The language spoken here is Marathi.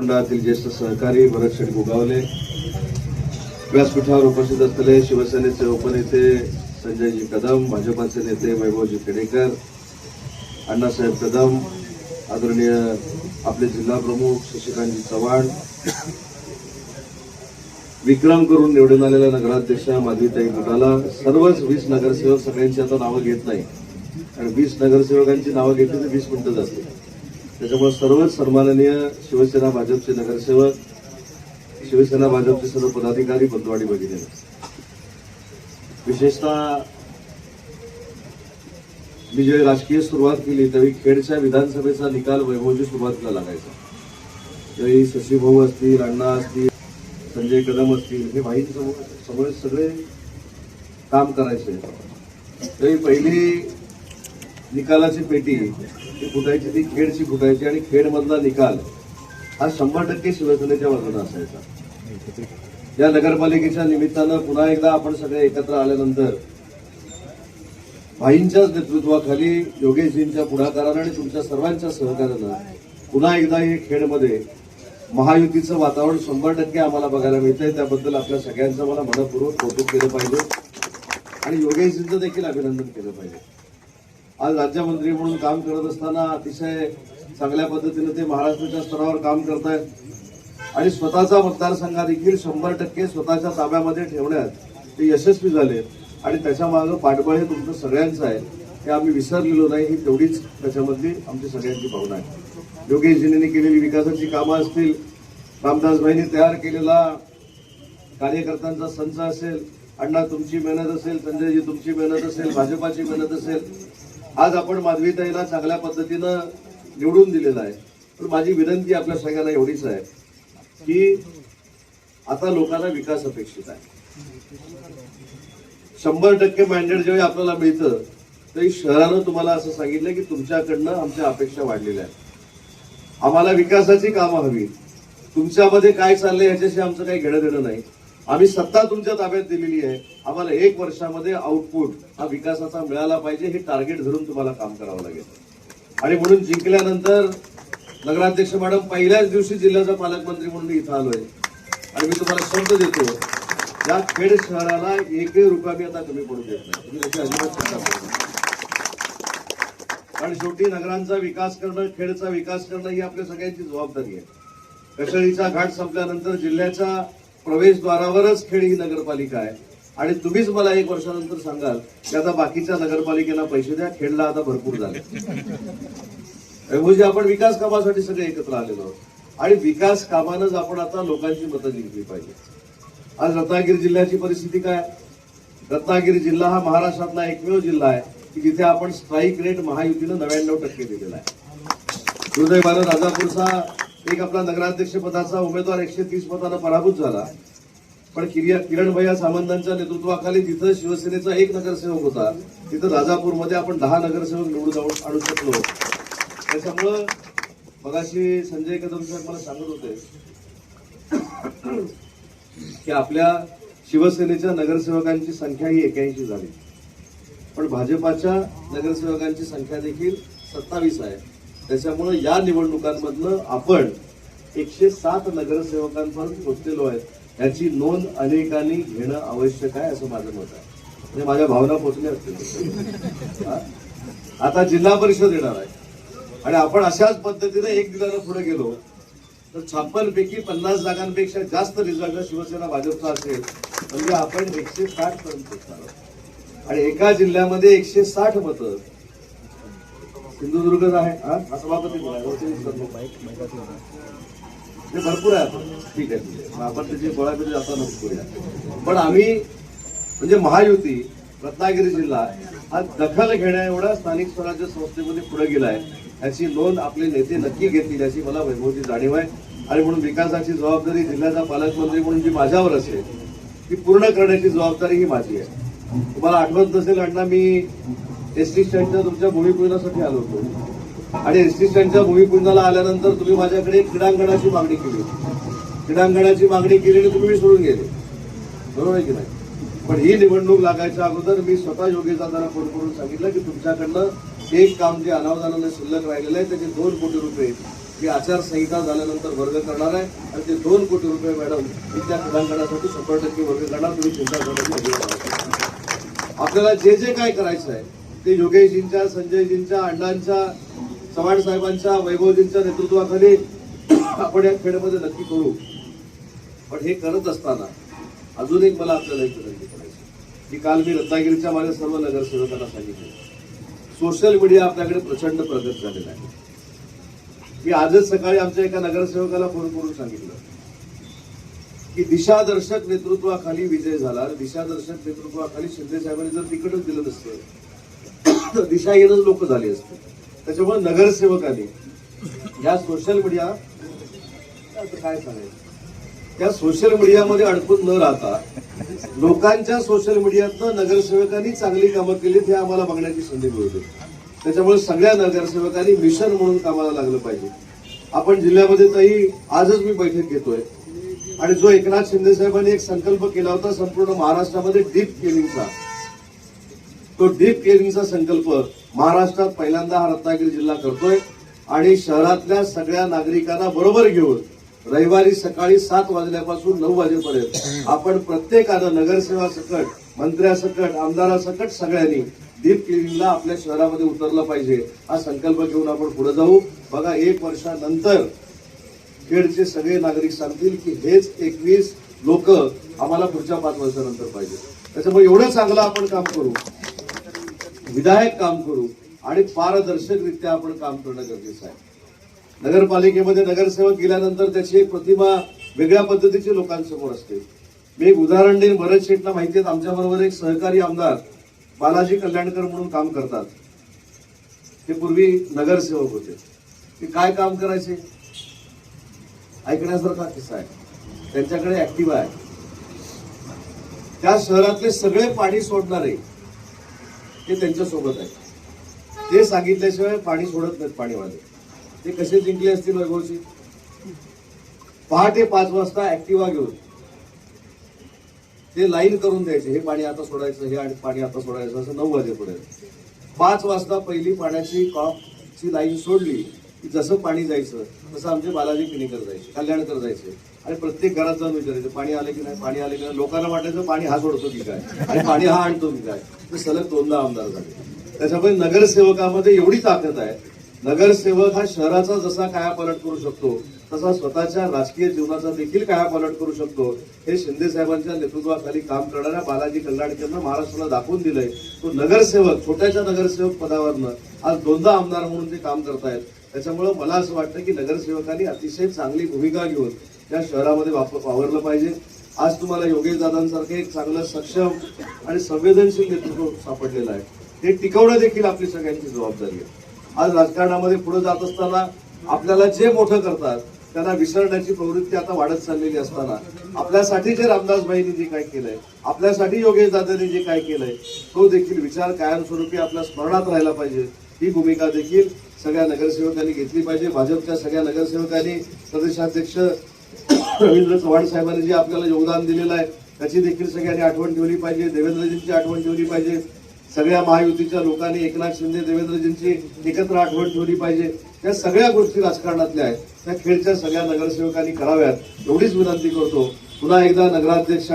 मंडळातील ज्येष्ठ सहकारी भरत शेठ गोगावले व्यासपीठावर उपस्थित असलेले शिवसेनेचे उपनेते संजयजी कदम भाजपाचे नेते वैभवजी खेडेकर अण्णासाहेब कदम आदरणीय आपले जिल्हा प्रमुख शशिकांतजी चव्हाण विक्रम करून निवडून आलेल्या नगराध्यक्षा माधवीताई गुटाला सर्वच वीस नगरसेवक सगळ्यांची आता नावं घेत नाही. आणि वीस नगरसेवकांची नावं घेतली तर वीस मिनिटं जाते त्याच्यामुळे सर्वच सन्माननीय शिवसेना भाजपचे नगरसेवक शिवसेना भाजपचे सर्व पदाधिकारी बंधुवाडी भगिनी. विशेषतः मी जेव्हा राजकीय सुरुवात केली त्यावेळी खेडच्या विधानसभेचा निकाल वैभवची सुरुवातीला लागायचा. त्यावेळी शशीभाऊ असतील अण्णा असतील संजय कदम असतील हे भाई समोर सगळे काम करायचे. तरी पहिली निकालाची पेटी ती फुटायची ती खेडची फुटायची आणि खेडमधला निकाल हा शंभर टक्के शिवसेनेच्या बाजूने असायचा. या नगरपालिकेच्या निमित्तानं पुन्हा एकदा आपण सगळे एकत्र आल्यानंतर भाईंच्याच नेतृत्वाखाली योगेशजींच्या पुढाकारानं आणि तुमच्या सर्वांच्या सहकार्यानं पुन्हा एकदा हे खेडमध्ये महायुतीचं वातावरण शंभर टक्के आम्हाला बघायला मिळतंय. त्याबद्दल आपल्या सगळ्यांचं मला मनपूर्वक कौतुक केलं पाहिजे आणि योगेशजींचं देखील अभिनंदन केलं पाहिजे. आज राज्यमंत्री म्हणून काम करत असताना अतिशय चांगल्या पद्धतीने ते महाराष्ट्राच्या स्तरावर काम करतायत. आणि स्वतःचा मतदारसंघ देखील शंभर टक्के स्वतःच्या ताब्यामध्ये ठेवण्यात ते यशस्वी झाले. आणि त्याच्या मागं पाठबळ हे तुमचं सगळ्यांचं आहे. हे आम्ही विसरलेलो नाही ही तेवढीच त्याच्यामधली आमची सगळ्यांची भावना आहे. योगेशजींनी केलेली विकासाची कामं असतील रामदासभाईंनी तयार केलेला कार्यकर्त्यांचा संच असेल अण्णा तुमची मेहनत असेल संजयजी तुमची मेहनत असेल भाजपाची मेहनत असेल आज आपण माधवीताईला चांगल्या पद्धतीनं निवडून दिलेलं आहे. पण माझी विनंती आपल्या सगळ्यांना एवढीच आहे की आता लोकांना विकास अपेक्षित आहे. शंभर टक्के मॅन्डेट जेव्हा आपल्याला मिळतं तरी शहरानं तुम्हाला असं सांगितलं की तुमच्याकडनं आमच्या अपेक्षा वाढलेल्या आहेत. आम्हाला विकासाची कामं हवी. तुमच्यामध्ये काय चाललंय ह्याच्याशी आमचं काही घेणं देणं नाही. आम्ही सत्ता तुमच्या ताब्यात दिलेली आहे. आम्हाला एक वर्षामध्ये आउटपुट हा विकासाचा मिळाला पाहिजे हे टार्गेट धरून तुम्हाला काम करावं लागेल. आणि म्हणून जिंकल्यानंतर नगराध्यक्ष मॅडम पहिल्याच दिवशी जिल्ह्याचा पालकमंत्री म्हणून इथं आलोय. आणि मी तुम्हाला शब्द देतो या खेड शहराला एकही रुपया मी आता कमी पडू देत नाही. कारण शेवटी नगरांचा विकास करणं खेडचा विकास करणं ही आपल्या सगळ्यांची जबाबदारी आहे. कशळीचा घाट संपल्यानंतर जिल्ह्याच्या प्रवेशद्वारावरच खेड ही नगरपालिका आहे. आणि तुम्हीच मला एक वर्षानंतर सांगाल की आता बाकीच्या नगरपालिकेला पैसे द्या खेडला आता भरपूर झाले. म्हणजे आपण विकास कामासाठी सगळे एकत्र आलेलो आहोत. आणि विकास कामानंच आपण आता लोकांची मतं जिंकली पाहिजे. आज रत्नागिरी जिल्ह्याची परिस्थिती काय? रत्नागिरी जिल्हा हा महाराष्ट्रातला एकमेव जिल्हा आहे की जिथे आपण स्ट्राईक रेट महायुतीनं नव्याण्णव टक्के दिलेला आहे. हृदय भारत राजापूरचा एक आपला नगराध्यक्ष पदाचा उमेदवार एकशे तीस मतानं पराभूत झाला. पण किरिया किरण भैया सामंतांच्या नेतृत्वाखाली जिथं शिवसेनेचा एक नगरसेवक होता. तिथं राजापूरमध्ये आपण दहा नगरसेवक निवडून जाऊन आणू शकलो. त्याच्यामुळं मगाशी संजय कदम साहेब मला सांगत होते की आपल्या शिवसेनेच्या नगरसेवकांची संख्या ही एक्याऐंशी झाली. पण भाजपाच्या नगरसेवकांची संख्या देखील सत्तावीस आहे. त्याच्यामुळे या निवडणुकांमधनं आपण एकशे सात नगरसेवकांपर्यंत पोचलेलो आहे याची नोंद अनेकांनी घेणं आवश्यक आहे असं माझं मत आहे. म्हणजे माझ्या भावना पोचल्या असतील. आता जिल्हा परिषद येणार आहे. आणि आपण अशाच पद्धतीने एक दिलानं पुढे गेलो तर छप्पन पैकी पन्नास जागांपेक्षा जास्त रिझल्ट शिवसेना भाजपचा असेल म्हणजे आपण एकशे साठ पर्यंत पोहोचणार आहोत. आणि एका जिल्ह्यामध्ये एकशे साठ मतं सिंधुदुर्गच आहे. हा? हा सभापती ते भरपूर आहे आपण ठीक आहे ठीक आहे. मग आपण त्याची गोळाबिरी आता नको करूया. पण आम्ही म्हणजे महायुती रत्नागिरी जिल्हा हा दखल घेण्या एवढा स्थानिक स्वराज्य संस्थेमध्ये पुढे आहे. याची नोंद आपले नेते नक्की घेतील याची मला वैभवची जाणीव आहे. आणि म्हणून विकासाची जबाबदारी जिल्ह्याचा पालकमंत्री म्हणून जी माझ्यावर असेल ती पूर्ण करण्याची जबाबदारी ही माझी आहे. तुम्हाला आठवत नसेल अण्णा मी एस टी स्टँडच्या तुमच्या भूमिपूजनासाठी आलो होतो. आणि एस टी स्टँडच्या भूमिपूजनाला आल्यानंतर तुम्ही माझ्याकडे क्रीडांगणाची मागणी केली. क्रीडांगणाची मागणी केली आणि तुम्ही सोडून गेले. बरोबर आहे की नाही? पण ही निवडणूक लागायच्या अगोदर मी स्वतः योगी दादांना फोन करून सांगितलं की तुमच्याकडनं एक काम जे अनावधानाने शिल्लक राहिलेलं आहे त्याचे दोन कोटी रुपये मी आचारसंहिता झाल्यानंतर वर्ग करणार आहे. आणि ते दोन कोटी रुपये मॅडम मी त्या क्रीडांगणासाठी शंभर टक्के वर्ग करणार तुम्ही चिंता करण्याची आपल्याला जे जे काय करायचं आहे ते योगेशजींच्या संजयजींच्या अण्णांच्या चव्हाण साहेबांच्या वैभवजींच्या नेतृत्वाखाली आपण या खेळामध्ये नक्की करू. पण हे करत असताना अजून एक मला आपल्याला एक विनंती करायची की काल मी रत्नागिरीच्या माझ्या सर्व नगरसेवकांना सांगितलं. सोशल मीडिया आपल्याकडे प्रचंड प्रगत झालेला आहे. मी आजच सकाळी आमच्या एका नगरसेवकाला फोन करून सांगितलं की दिशादर्शक नेतृत्वाखाली विजय झाला. दिशादर्शक नेतृत्वाखाली शिंदे साहेबांनी जर तिकडच दिलं नसतं दिशा दिशाहीनच लोक झाली असते त्याच्यामुळे नगरसेवकांनी या सोशल मीडिया काय सांगायचं? त्या सोशल मीडियामध्ये अडकून न राहता लोकांच्या सोशल मीडियातनं नगरसेवकांनी चांगली कामं केली हे आम्हाला बघण्याची संधी मिळते. त्याच्यामुळे सगळ्या नगरसेवकांनी मिशन म्हणून कामाला लागलं पाहिजे. आपण जिल्ह्यामध्ये तरी आजच मी बैठक घेतोय. आणि जो एकनाथ शिंदे साहेबांनी एक संकल्प केला होता संपूर्ण महाराष्ट्रामध्ये डीप क्लिनिंगचा तो डीप केअरिंगचा संकल्प महाराष्ट्रात पहिल्यांदा हा रत्नागिरी जिल्हा करतोय आणि शहरातल्या सगळ्या नागरिकांना बरोबर घेऊन रविवारी सकाळी सात वाजल्यापासून नऊ वाजेपर्यंत आपण प्रत्येकानं नगरसेवा सकट मंत्र्यासकट आमदारासकट सगळ्यांनी डीप क्लिनिंगला आपल्या शहरामध्ये उतरलं पाहिजे हा संकल्प घेऊन आपण पुढे जाऊ. बघा एक वर्षानंतर खेडचे सगळे नागरिक सांगतील की हेच एकवीस लोक आम्हाला पुढच्या पाच वर्षानंतर पाहिजे. त्याच्यामुळे एवढं चांगलं आपण काम करू. विधायक काम करू आणि पारदर्शकरित्या आपण काम करणं गरजेचं आहे. नगरपालिकेमध्ये नगरसेवक गेल्यानंतर त्याची एक प्रतिमा वेगळ्या पद्धतीची लोकांसमोर असते. मी एक उदाहरण देईन भरत शेटला माहिती आहेत आमच्याबरोबर एक सहकारी आमदार बालाजी कल्याणकर म्हणून काम करतात. ते पूर्वी नगरसेवक होते. ते काय काम करायचे? ऐकण्यासारखा किस्सा आहे. त्यांच्याकडे ऍक्टिव्ह आहे. त्या शहरातले सगळे पाणी सोडणारे ते त्यांच्यासोबत आहे. ते सांगितल्याशिवाय पाणी सोडत नाहीत पाणीवाले. ते कसे जिंकले असतील वैभवची पहाटे पाच वाजता ऍक्टिवा घेऊन. ते लाईन करून द्यायचे हे पाणी आता सोडायचं हे आणि पाणी आता सोडायचं असं नऊ वाजेपर्यंत. पाच वाजता पहिली पाण्याची कॉपची लाईन सोडली की जसं पाणी जायचं तसं आमचे बालाजी किनीकर जायचे कल्याणकर जायचे. आणि प्रत्येक घरात जाऊन विचारायचं पाणी आले की नाही पाणी आले की नाही? लोकांना वाटायचं पाणी हा सोडतो की काय? आणि पाणी हा आणतो की काय? तर सलग दोनदा आमदार झाले. त्याच्यामुळे नगरसेवकामध्ये एवढी ताकद आहे. नगरसेवक हा शहराचा जसा कायापालट करू शकतो तसा स्वतःच्या राजकीय जीवनाचा देखील कायापालट करू शकतो. हे शिंदे साहेबांच्या नेतृत्वाखाली काम करणाऱ्या बालाजी कल्याणकरनं महाराष्ट्राला दाखवून दिलंय. तो नगरसेवक छोट्याच्या नगरसेवक पदावरनं आज दोनदा आमदार म्हणून ते काम करतायत. त्याच्यामुळं मला असं वाटतं की नगरसेवकांनी अतिशय चांगली भूमिका घेऊन त्या शहरामध्ये वाप- वावरलं पाहिजे. आज तुम्हाला योगेश दादांसारखं एक चांगलं सक्षम आणि संवेदनशील नेतृत्व सापडलेलं आहे. ते टिकवणं देखील आपली सगळ्यांची जबाबदारी आहे. आज राजकारणामध्ये पुढे जात असताना आपल्याला जे मोठं करतात त्यांना विसरण्याची प्रवृत्ती आता वाढत चाललेली असताना आपल्यासाठी जे रामदासबाईंनी जे काय केलंय आपल्यासाठी योगेश दादांनी जे काय केलंय तो देखील विचार कायमस्वरूपी आपल्या स्मरणात राहिला पाहिजे. ही भूमिका देखील सगळ्या नगरसेवकांनी घेतली पाहिजे. भाजपच्या सगळ्या नगरसेवकांनी प्रदेशाध्यक्ष रवींद्र चव्हाण साहेबांनी जे आपल्याला योगदान दिलेलं आहे त्याची देखील सगळ्यांनी आठवण ठेवली पाहिजे. देवेंद्रजींची आठवण ठेवली पाहिजे. सगळ्या महायुतीच्या लोकांनी एकनाथ शिंदे देवेंद्रजींची एकत्र आठवण ठेवली पाहिजे. त्या सगळ्या गोष्टी राजकारणातल्या आहेत. त्या खेळच्या सगळ्या नगरसेवकांनी कराव्यात. एवढीच विनंती करतो. पुन्हा एकदा नगराध्यक्ष